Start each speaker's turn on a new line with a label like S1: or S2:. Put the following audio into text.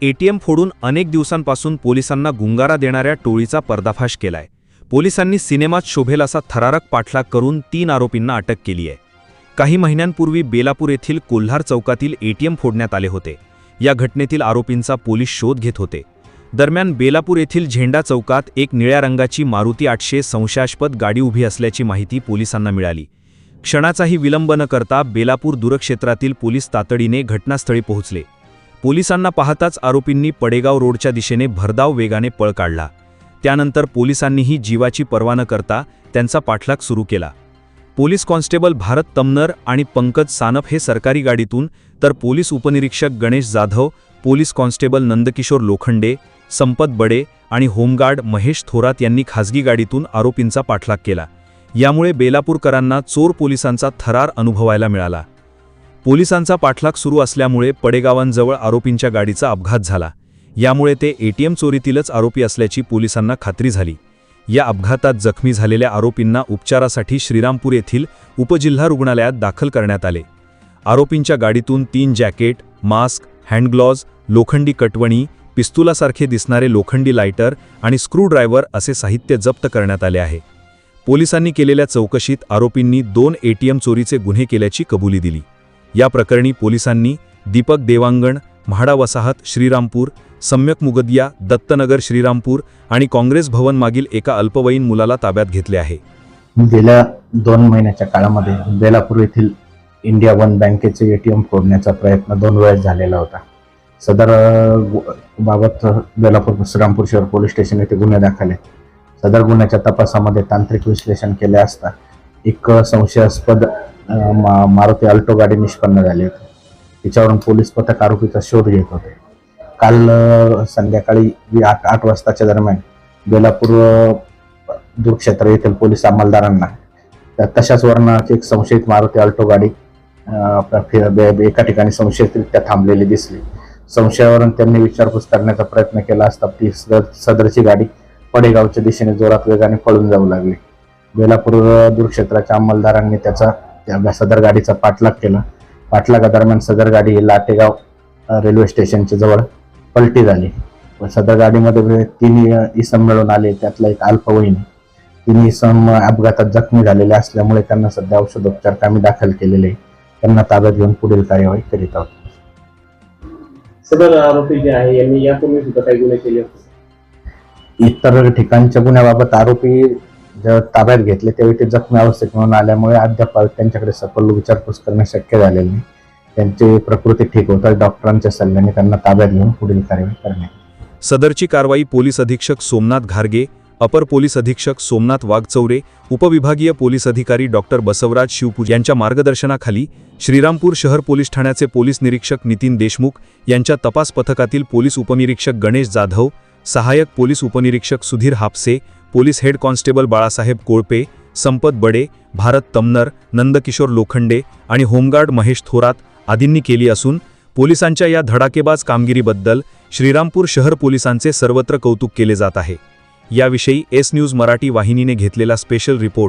S1: ATM फोडून अनेक दिवसांपासून पोलिसांना गुंगारा देणाऱ्या टोळीचा पर्दाफाश केलाय. पोलिसांनी सिनेमात शोभेल असा थरारक पाठलाग करून तीन आरोपींना अटक केली आहे. काही महिन्यांपूर्वी बेलापूर येथील कोल्हार चौकातील एटीएम फोडण्यात आले होते. या घटनेतील आरोपींचा पोलीस शोध घेत होते. दरम्यान बेलापूर येथील झेंडा चौकात एक निळ्या रंगाची मारुती आठशे संशयास्पद गाडी उभी असल्याची माहिती पोलिसांना मिळाली. क्षणाचाही विलंब न करता बेलापूर दूरक्षेत्रातील पोलीस तातडीने घटनास्थळी पोहोचले. पोलिसांना पाहताच आरोपींनी पडेगाव रोडच्या दिशेने भरधाव वेगाने पळ काढला. त्यानंतर पोलिसांनीही जीवाची पर्वा न करता त्यांचा पाठलाग सुरू केला. पोलीस कॉन्स्टेबल भारत तमनर आणि पंकज सानप हे सरकारी गाडीतून तर पोलीस उपनिरीक्षक गणेश जाधव पोलीस कॉन्स्टेबल नंदकिशोर लोखंडे संपत बडे आणि होमगार्ड महेश थोरात यांनी खासगी गाडीतून आरोपींचा पाठलाग केला. यामुळे बेलापूरकरांना चोर पोलिसांचा थरार अनुभवायला मिळाला. पोलिसांचा पाठलाग सुरू असल्यामुळे पडेगावांजवळ आरोपींच्या गाडीचा अपघात झाला. यामुळे ते एटीएम चोरीतीलच आरोपी असल्याची पोलिसांना खात्री झाली. या अपघातात जखमी झालेल्या आरोपींना उपचारासाठी श्रीरामपूर येथील उपजिल्हा रुग्णालयात दाखल करण्यात आले. आरोपींच्या गाडीतून तीन जॅकेट मास्क हँडग्लॉज लोखंडी कटवणी पिस्तुलासारखे दिसणारे लोखंडी लायटर आणि स्क्रूड्रायव्हर असे साहित्य जप्त करण्यात आले आहे. पोलिसांनी केलेल्या चौकशीत आरोपींनी दोन एटीएम चोरीचे गुन्हे केल्याची कबुली दिली. या प्रकरणी पोलिसांनी दीपक देवांगण म्हाडा वसाहत श्रीरामपूर सम्यक मुगदिया दत्तनगर श्रीरामपूर आणि काँग्रेस भवन मागील एका अल्पवयीन मुलाला ताब्यात घेतले आहे.
S2: गेल्या दोन महिन्याच्या काळामध्ये बेलापूर येथील इंडिया वन बँकेचे एटीएम फोडण्याचा प्रयत्न दोन वेळेस झालेला होता. सदर बाबत बेलापूर श्रीरामपूर शहर पोलीस स्टेशन येथे गुन्हे दाखल आहेत. सदर गुन्ह्याच्या तपासामध्ये तांत्रिक विश्लेषण केले असता एक संशयास्पद मा- मारुती अल्टो गाडी निष्पन्न झाली होती. तिच्यावरून पोलीस पथक आरोपीचा शोध घेत होते. काल संध्याकाळी आठ आठ वाजताच्या दरम्यान बेलापूर दूरक्षेत्र येथील पोलीस अंमलदारांना तशाच वर्णाची एक संशयित मारुती अल्टो गाडी बे- एका ठिकाणी संशयितरित्या थांबलेली दिसली. संशयावरून त्यांनी विचारपूस करण्याचा प्रयत्न केला असता ती सदर- सदरची गाडी पडेगावच्या दिशेने जोरात वेगाने पळून जाऊ लागली. बेलापूर दूरक्षेत्राच्या अंमलदारांनी त्याचा त्या सदर गाडीचा पाठलाग केला. पाठलागादरम्यान सदर गाडी लाटेगाव रेल्वे स्टेशनच्या जवळ पलटी झाली. व सदर गाडीमध्ये तीन अं, इसम मिळून आले. त्यातला एक अल्पवयीन तिन्ही सम अपघातात जखमी झालेले असल्यामुळे त्यांना सध्या औषधोपचार कामी दाखल केलेले. त्यांना ताब्यात घेऊन पुढील कार्यवाही करीत आहोत.
S3: सदर आरोपी जे आहे यांनी यापूर्वी सुद्धा काही गुन्हे केले होते.
S2: इतर ठिकाणच्या गुन्ह्याबाबत आरोपी जेव्हा ताब्यात घेतले त्यावेळी ते जखमी अवस्थेत म्हणून आल्यामुळे अद्याप त्यांच्याकडे सखोल विचारपूस करणे शक्य झालेले नाही. त्यांची प्रकृती ठीक होतात डॉक्टरांच्या सल्ल्याने त्यांना ताब्यात घेऊन पुढील कार्यवाही करणे
S1: सदरची कारवाई पोलीस अधीक्षक सोमनाथ घारगे अपर पोलीस अधीक्षक सोमनाथ वाघचौरे उपविभागीय पोलीस अधिकारी डॉक्टर बसवराज शिवपूज यांच्या मार्गदर्शनाखाली श्रीरामपूर शहर पोलीस ठाण्याचे पोलीस निरीक्षक नितीन देशमुख यांच्या तपास पथकातील पोलीस उपनिरीक्षक गणेश जाधव सहाय्यक पोलीस उपनिरीक्षक Sudhir Hapse police head constable Balasaheb Kolpe Sampat Bade Bharat Tamnar Nandkishor Lokhande आणि होमगार्ड महेश थोरात आदींनी केली असून पोलिसांच्या या धडाकेबाज कामगिरीबद्दल श्रीरामपूर शहर पोलिसांचे सर्वत्र कौतुक केले जात आहे. याविषयी एस न्यूज मराठी वाहिनीने घेतलेला स्पेशल रिपोर्ट.